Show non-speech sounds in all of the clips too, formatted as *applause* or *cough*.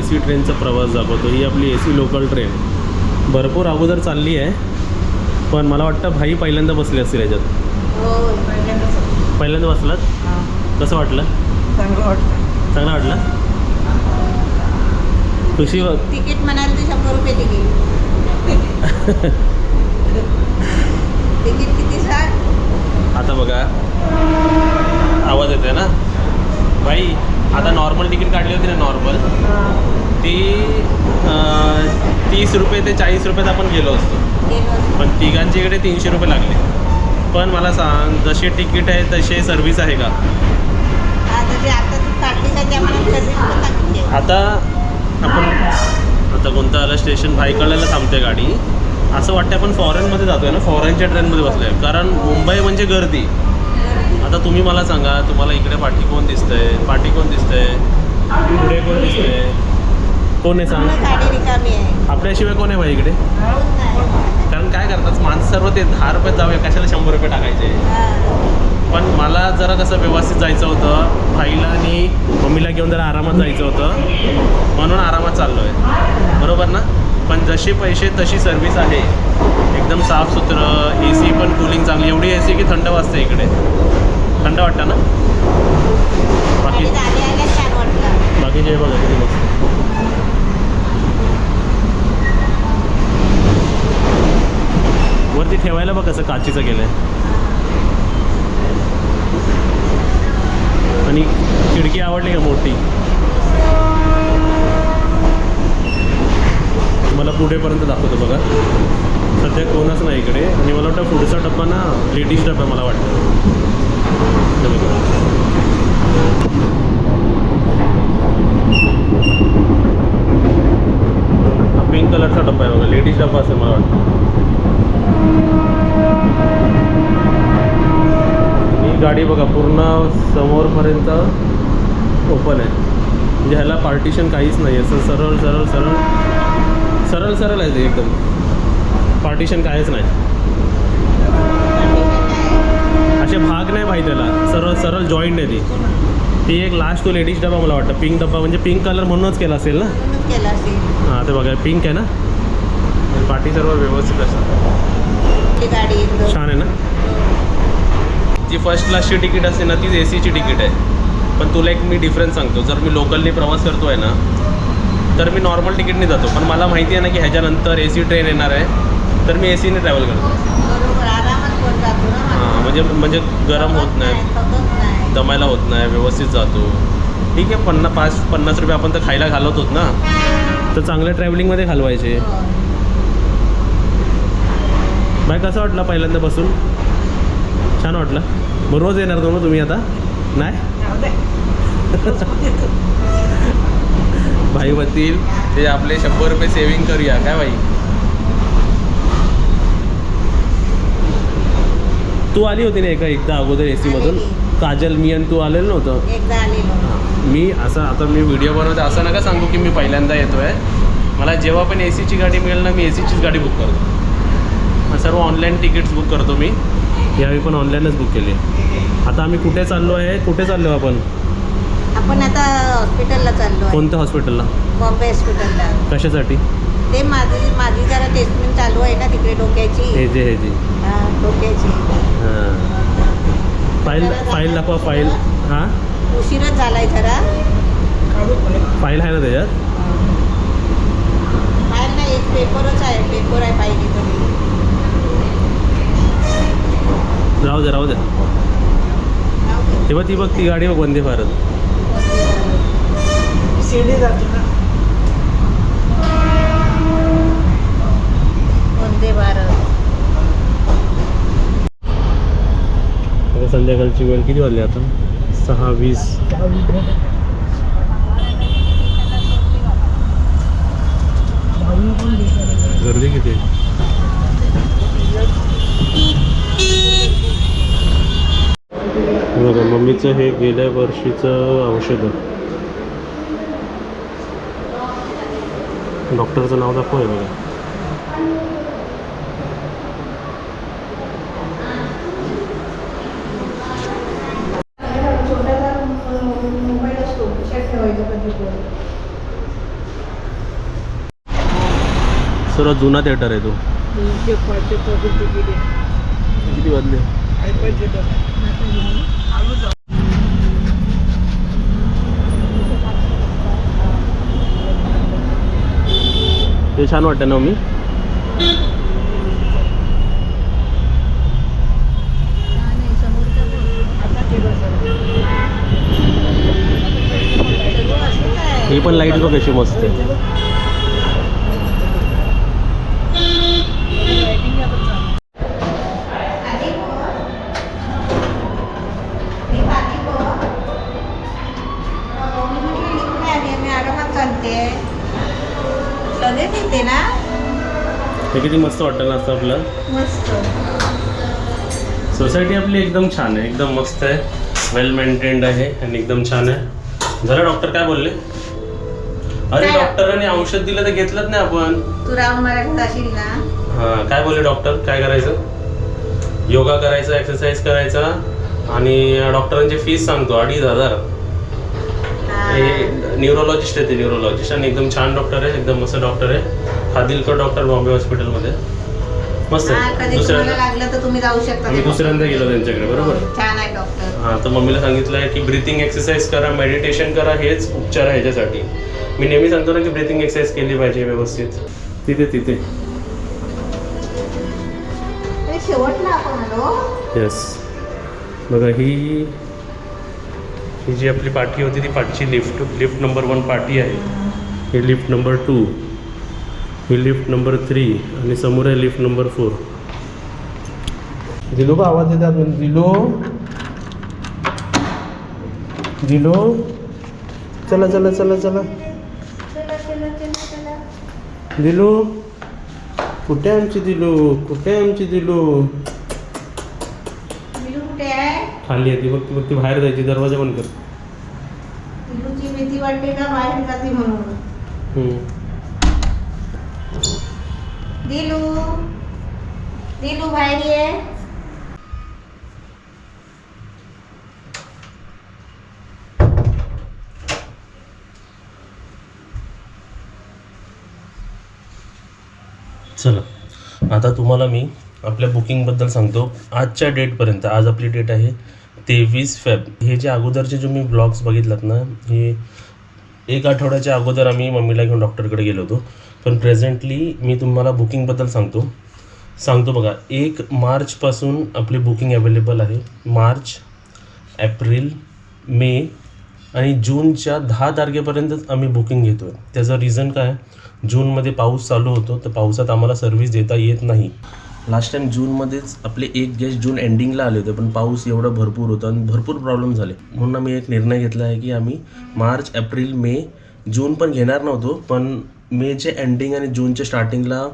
ए C ट्रेनचा प्रवास दाखवतो. ही आपली ए सी लोकल ट्रेन. भरपूर अगोदर चालली आहे पण मला वाटतं भाई पहिल्यांदा बसले असतील याच्यात. हो पहिल्यांदा बसलात? कसं वाटलं? चांगलं वाटतं चांगलं वाटलं? खुशी तिकीट म्हणाल तर शंभर रुपये तिकीट. *laughs* तिकीट किती आता बघा. आवाज येतोय ना? भाई आता नॉर्मल तिकीट काढली होती ना नॉर्मल ती तीस रुपये ते चाळीस रुपयात आपण गेलो असतो. पण तिघांची इकडे तीनशे रुपये लागले. पण मला सांग जसे तिकीट आहे तसे सर्व्हिस आहे का? आता आपण आता कोणतं आलं स्टेशन भाईकळ्याला थांबते गाडी. असं वाटतं आपण फॉरेनमध्ये जातोय ना फॉरेनच्या ट्रेनमध्ये बसलोय. कारण मुंबई म्हणजे गर्दी. आता तुम्ही मला सांगा तुम्हाला इकडे पाठी कोण दिसतंय? पाठी कोण दिसतंय? पुढे कोण दिसतंय? कोण आहे सांग. आहे. आपल्याशिवाय कोण आहे भाई इकडे? कारण काय करतात माणसं सर्व ते दहा रुपयात जाऊया कशाला शंभर रुपये टाकायचे. पण मला जरा कसं व्यवस्थित जायचं होतं भाईला आणि मम्मीला घेऊन जरा आरामात जायचं होतं. म्हणून आरामात चाललो आहे बरोबर ना? पण जसे पैसे तशी सर्व्हिस आहे. एकदम साफसुथरं ए सी पण कूलिंग चांगली एवढी ए सी की थंड वाजते इकडे. थंड वाटतं ना? बाकी बाकीचे बघा किती मस्त वरती ठेवायला बघ कसं काचीचं केलं आहे आणि खिडकी आवडली का मोठी? मला पुढेपर्यंत दाखवतो बघा. सध्या कोणच नाही इकडे. आणि मला वाटतं पुढचा डब्बा ना लेडीज डब्बा मला वाटतं. पिंक कलरचा डब्बा आहे बघा. लेडीज डब्बा असेल मला वाटतं. ही गाडी बघा पूर्ण समोरपर्यंत ओपन आहे. म्हणजे ह्याला पार्टिशन काहीच नाही आहे. असं सरळ सरळ सरळ सरळ सरळ आहे ते एकदम. पार्टिशन काहीच नाही. असे भाग नाही पाहिजे त्याला. सरळ सरळ जॉईंट आहे ती. ती एक लास्ट तो लेडीज डबा मला वाटतं. पिंक डबा म्हणजे पिंक कलर म्हणूनच केला असेल ना? हां ते बघा पिंक आहे ना? पाठी सर्व व्यवस्थित एकदम. छान आहे ना? जी फर्स्ट क्लासची तिकीट असते ना तीच ए सीची तिकीट आहे. पण तुला एक मी डिफरन्स सांगतो. जर मी लोकलनी प्रवास करतो आहे ना तर मी नॉर्मल तिकीटने जातो. पण मला माहिती आहे ना की ह्याच्यानंतर ए सी ट्रेन येणार आहे तर मी ए सीने ट्रॅव्हल करतो. म्हणजे म्हणजे गरम होत नाही. दमायला होत नाही. व्यवस्थित जातो. ठीक आहे पन्ना पाच पन्नास रुपये आपण तर खायला घालवतोच ना. तर चांगल्या ट्रॅव्हलिंगमध्ये घालवायचे. बाय कसं वाटलं पहिल्यांदा बसून? छान वाटलं. मग रोज येणार मग तुम्ही आता? नाही? *laughs* भाई म्हणतील ते आपले शंभर रुपये सेविंग करूया. काय भाई? तू आली होती ना एका एकदा अगोदर ए सीमधून काजल मी आणि तू आलेलं नव्हतं? एकदा आलेलो मी असं आता मी व्हिडिओ बनवते असं नका सांगू की मी पहिल्यांदा येतो आहे मला जेव्हा पण ए सीची गाडी मिळेल ना मी ए सीचीच गाडी बुक करतो. सर्व ऑनलाईन तिकीट्स बुक करतो मी. यावेळी पण ऑनलाईनच बुक केली. आता आम्ही कुठे चाललो आहे? कुठे चाललो आपण? आपण आता हॉस्पिटलला चाललो कोणत्या हॉस्पिटलला बॉम्बे हॉस्पिटलला कशासाठी? ते माझी माझी जरा ट्रीटमेंट चालू आहे ना तिकडे डोक्याची. हे जे हे जे. डोक्याची. फाईल फाईल दाखवा फाईल हां? उशीरच झालाय जरा. फाईल आहे ना त्याच्यात? बाहेर नाही एक पेपरच आहे पेपर आहे पाहिजे तरी. राहू दे राहू दे. तेव्हा ती बघ ती गाडी बघ वंदे भारत. शिर्डी जातो ना वंदे भारत आता संध्याकाळची वेळ किती वाजली आता? सहा वीस. गर्दी किती? बघा मम्मीचं हे गेल्या वर्षीचं औषध. डॉक्टरचं नाव दाखव आहे बघा छोटासा मोबाईल असतो खिशात ठेवायचा कधी पण सर्वात जुना थिएटर आहे तो. तीनशे पाचशे पासून तिकीट आहे किती वाजले? ते छान वाटतं ना हो मी? हे ही पण लाइट बघ कशी मस्त आहे. हे किती मस्त वाटतं ना असं आपलं? मस्त. सोसायटी आपली एकदम छान आहे एकदम मस्त आहे वेल मेंटेन्ड आहे आणि एकदम छान आहे. झालं डॉक्टर काय बोलले? अरे? डॉक्टरांनी औषध दिलं तर घेतलंच नाही आपण. तू राहून हां काय बोलले डॉक्टर काय करायचं? योगा करायचा एक्सरसाइज करायचा आणि डॉक्टरांची फीस सांगतो अडीच हजार. हा. हे न्यूरोलॉजिस्ट आहे ते न्यूरोलॉजिस्ट आणि एकदम छान डॉक्टर आहे एकदम मस्त डॉक्टर आहे. खादिलकर डॉक्टर बॉम्बे हॉस्पिटलमध्ये मस्त हा, आहे दुसऱ्यांदा तर तुम्ही जाऊ शकता आम्ही दुसऱ्यांदा गेलो त्यांच्याकडे बरोबर? छान आहे डॉक्टर हां तर मम्मीला सांगितलं आहे की ब्रिथिंग एक्सरसाइज करा मेडिटेशन करा हेच उपचार आहे ह्याच्यासाठी. मी नेहमी सांगतो ना की ब्रिथिंग एक्सरसाइज केली पाहिजे व्यवस्थित. तिथे तिथे. शेवटला आपण आलो. येस बघा ही ही जी आपली पाठी होती ती पाठची लिफ्ट लिफ्ट नंबर वन पाठी आहे. ही लिफ्ट नंबर टू ही लिफ्ट नंबर थ्री आणि समोर आहे लिफ्ट नंबर फोर दिलो का आवाज येतात म्हणजे दिलो. दिलो. चला चला चला चला. दिलो. कुठे आमची दिलो? कुठे आमची दिलो? खाली आहे ती बघ ती बघ ती बाहेर जायची दरवाजा बंद कर. वाटते का बाहेर जाते म्हणून. दिलू दिलू बाहेर ये. चला. आता तुम्हाला मी आपल्या बुकिंगबद्दल सांगतो. आजच्या डेटपर्यंत आज आपली डेट आहे तेवीस फेब हे जे अगोदरचे जे मी ब्लॉग्स बघितलात ना हे एक आठवड्याच्या अगोदर आम्ही मम्मीला घेऊन डॉक्टरकडे गेलो होतो. पण प्रेझेंटली मी तुम्हाला बुकिंगबद्दल सांगतो. सांगतो बघा एक मार्चपासून आपली बुकिंग अवेलेबल आहे. मार्च एप्रिल मे आणि जूनच्या दहा तारखेपर्यंतच आम्ही बुकिंग घेतो आहे त्याचं रिझन काय? जूनमध्ये पाऊस चालू होतो तर पावसात आम्हाला सर्व्हिस देता येत नाही. लास्ट टाइम जूनमध्येच आपले एक गेस्ट जून एंडिंगला आले होते पण पाऊस एवढा भरपूर होता आणि भरपूर प्रॉब्लेम झाले. म्हणून आम्ही एक निर्णय घेतला आहे की आम्ही मार्च एप्रिल मे जून पण घेणार नव्हतो पण मेचे एंडिंग आणि जूनच्या स्टार्टिंगला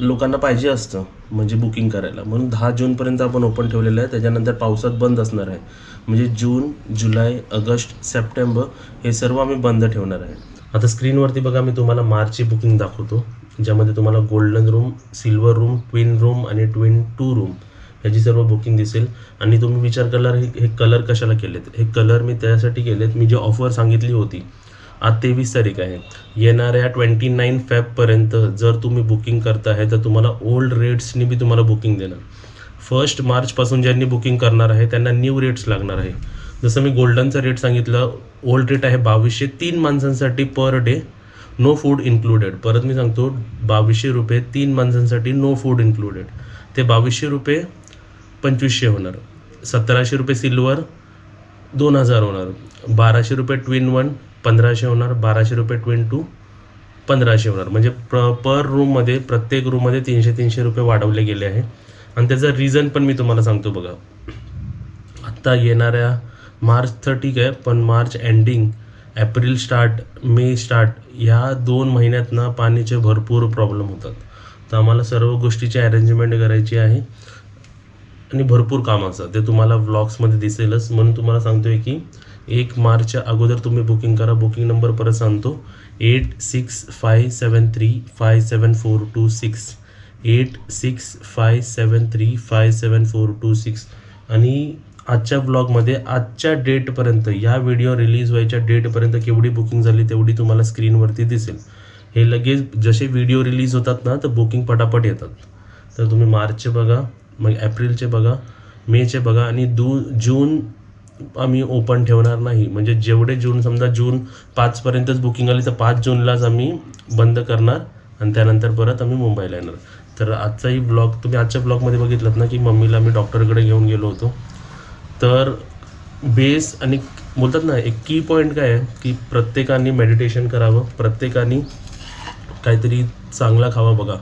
लोकांना पाहिजे असतं म्हणजे बुकिंग करायला. म्हणून दहा जूनपर्यंत आपण ओपन ठेवलेलं आहे त्याच्यानंतर पावसात बंद असणार आहे. म्हणजे जून जुलै ऑगस्ट सप्टेंबर हे सर्व आम्ही बंद ठेवणार आहे. आता स्क्रीनवरती बघा मी तुम्हाला मार्चची बुकिंग दाखवतो. ज्यामध्ये तुम्हाला golden room silver room twin room आणि ट्विन टू रूम ह्याची सर्व बुकिंग दिसेल. आणि तुम्ही विचार कलर हे हे कलर कशाला केलेत? हे कलर मी त्यासाठी केलेत. मी जी ऑफर सांगितली होती आज तेवीस तारीख आहे. येणाऱ्या ट्वेंटी नाईन फॅबपर्यंत जर तुम्ही बुकिंग करताय तर तुम्हाला ओल्ड रेट्सनी बी तुम्हाला बुकिंग देणार. फर्स्ट मार्चपासून ज्यांनी बुकिंग करणार आहे त्यांना न्यू रेट्स लागणार आहे. जसं मी गोल्डनचा रेट सांगितलं ओल्ड रेट आहे बावीसशे तीन माणसांसाठी per day no food included परत मी सांगतो बावीसशे रुपये तीन माणसांसाठी नो फूड इन्क्लुडेड ते बावीसशे रुपये पंचवीसशे होणार. सतराशे रुपये सिल्वर दोन हजार होणार. बाराशे रुपये ट्विन वन पंधराशे होणार. बाराशे रुपये ट्विन टू पंधराशे होणार. म्हणजे प्र पर रूममध्ये प्रत्येक रूममध्ये तीनशे तीनशे रुपये वाढवले गेले आहे. आणि त्याचं रिझन पण मी तुम्हाला सांगतो बघा. आत्ता येणाऱ्या मार्च तर ठीक आहे पण March ending April start May start ह्या दोन महिन्यात ना पाण्याचे भरपूर प्रॉब्लेम होतात. तर आम्हाला सर्व गोष्टीची अरेंजमेंट करायची आहे. आणि भरपूर काम असतात ते तुम्हाला व्लॉग्समध्ये दिसेलच. म्हणून तुम्हाला सांगतोय की एक मार्चच्या अगोदर तुम्ही बुकिंग करा. बुकिंग नंबर परत सांगतो. Eight six five seven three five seven four two six eight six five seven three five seven four two six आणि आजच्या ब्लॉगमध्ये आजच्या डेटपर्यंत या व्हिडिओ रिलीज व्हायच्या डेटपर्यंत केवढी बुकिंग झाली तेवढी तुम्हाला स्क्रीनवरती दिसेल. हे लगेच जसे व्हिडिओ रिलीज होतात ना तर बुकिंग पटापट येतात. तर तुम्ही मार्चचे बघा मग एप्रिलचे बघा मेचे बघा आणि दू जून आम्ही ओपन ठेवणार नाही. म्हणजे जेवढे जून समजा जून पाचपर्यंतच बुकिंग आली तर पाच जूनलाच आम्ही बंद करणार आणि त्यानंतर परत आम्ही मुंबईला येणार. तर आजचाही ब्लॉग तुम्ही आजच्या ब्लॉगमध्ये बघितलं ना की मम्मीला आम्ही डॉक्टरकडे घेऊन गेलो होतो. तर बेस आणि बोलतात ना एक की पॉईंट काय आहे की प्रत्येकाने मेडिटेशन करावं प्रत्येकाने काहीतरी चांगला खावा बघा.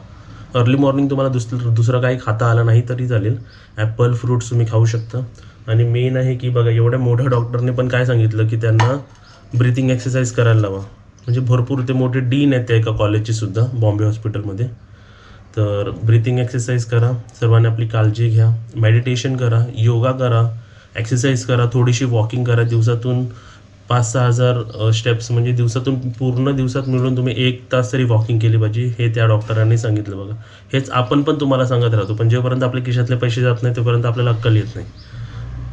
अर्ली मॉर्निंग तुम्हाला दुसरं दुसरं काही खाता आलं नाही तरी चालेल. ॲपल फ्रूट्स तुम्ही खाऊ शकता. आणि मेन आहे की बघा एवढ्या मोठ्या डॉक्टरने पण काय सांगितलं की त्यांना ब्रिथिंग एक्सरसाइज करायला लावा. म्हणजे भरपूर ते मोठे डीन आहेत त्या एका कॉलेजचे सुद्धा बॉम्बे हॉस्पिटलमध्ये तर ब्रिथिंग एक्सरसाइज करा. सर्वांनी आपली काळजी घ्या. मेडिटेशन करा. योगा करा. एक्सरसाइज करा थोडीशी वॉकिंग करा. दिवसातून पाच सहा हजार स्टेप्स म्हणजे दिवसातून पूर्ण दिवसात मिळून तुम्ही एक तास तरी वॉकिंग केली पाहिजे हे त्या डॉक्टरांनी सांगितलं बघा. हेच आपण पण तुम्हाला सांगत राहतो. पण जेपर्यंत आपल्या खिशातले पैसे जात नाही तोपर्यंत आपल्याला अक्कल येत नाही.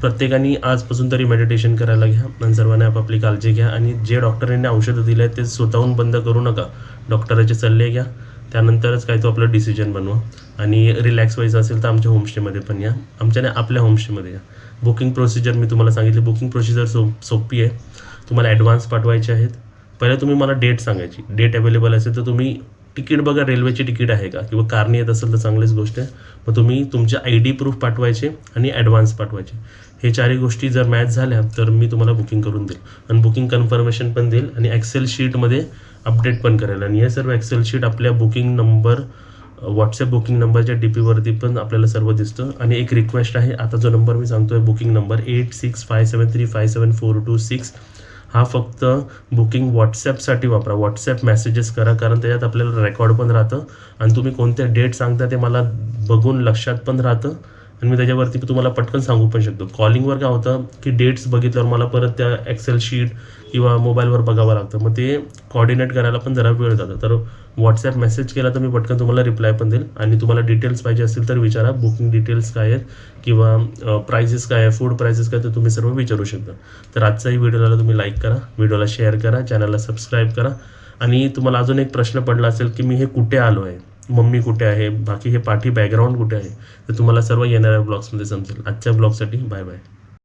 प्रत्येकाने आजपासून तरी मेडिटेशन करायला घ्या. आणि सर्वांनी आपापली काळजी घ्या. आणि जे डॉक्टरांनी औषधं दिले आहेत ते स्वतःहून बंद करू नका. डॉक्टराचे सल्ले घ्या. त्यानंतरच काय तो आपलं डिसिजन बनवा. आणि रिलॅक्स व्हायचं असेल तर आमच्या होमस्टेमध्ये पण या. आमच्याने आपल्या होमस्टेमध्ये या. बुकिंग प्रोसिजर मी तुम्हाला सांगितली. बुकिंग प्रोसिजर सो सोपी आहे. तुम्हाला ॲडव्हान्स पाठवायचे आहेत. पहिले तुम्ही मला डेट सांगायची. डेट अवेलेबल असेल तर तुम्ही तिकीट बघा रेल्वेची तिकीट आहे का? किंवा कारने येत असेल तर चांगलीच गोष्ट आहे. मग तुम्ही तुमचे आय डी प्रूफ पाठवायचे आणि ॲडव्हान्स पाठवायचे. हे चारही गोष्टी जर मॅच झाल्या तर मी तुम्हाला बुकिंग करून देईल. आणि बुकिंग कन्फर्मेशन पण देईल आणि एक्सेल शीटमध्ये अपडेट पण करेल. आणि हे सर्व एक्सेल शीट आपल्या बुकिंग नंबर व्हॉट्सअप बुकिंग नंबरच्या डी पीवरती पण आपल्याला सर्व दिसतं. आणि एक रिक्वेस्ट आहे आता जो नंबर मी सांगतोय booking number eight six five seven three five seven four two six हा फक्त बुकिंग व्हॉट्सॲपसाठी वापरा. व्हॉट्सॲप मेसेजेस करा कारण त्याच्यात आपल्याला रेकॉर्ड पण राहतं. आणि तुम्ही कोणते डेट सांगता ते मला बघून लक्षात पण राहतं. आणि मी त्याच्यावरती तुम्हाला पटकन सांगू पण शकतो. कॉलिंगवर काय होतं की डेट्स बघितल्यावर मला परत त्या एक्सेल शीट किंवा मोबाईलवर बघावं लागतं. मग ते कॉर्डिनेट करायला पण जरा वेळ जातं. तर व्हॉट्सॲप मेसेज केला तर मी पटकन तुम्हाला रिप्लाय पण देईल. आणि तुम्हाला डिटेल्स पाहिजे असतील तर विचारा. बुकिंग डिटेल्स काय आहेत किंवा प्राइजेस काय आहे फूड प्राइजेस काय तर तुम्ही सर्व विचारू शकता. तर आजचाही व्हिडिओला तुम्ही लाईक करा. व्हिडिओला शेअर करा. चॅनलला सबस्क्राईब करा. आणि तुम्हाला अजून एक प्रश्न पडला असेल की मी हे कुठे आलो आहे? मम्मी कुठे आहे? बाकी हे पाठी बॅकग्राऊंड कुठे आहे? तर तुम्हाला सर्व येणाऱ्या ब्लॉग्समध्ये समजेल. आजच्या ब्लॉगसाठी बाय बाय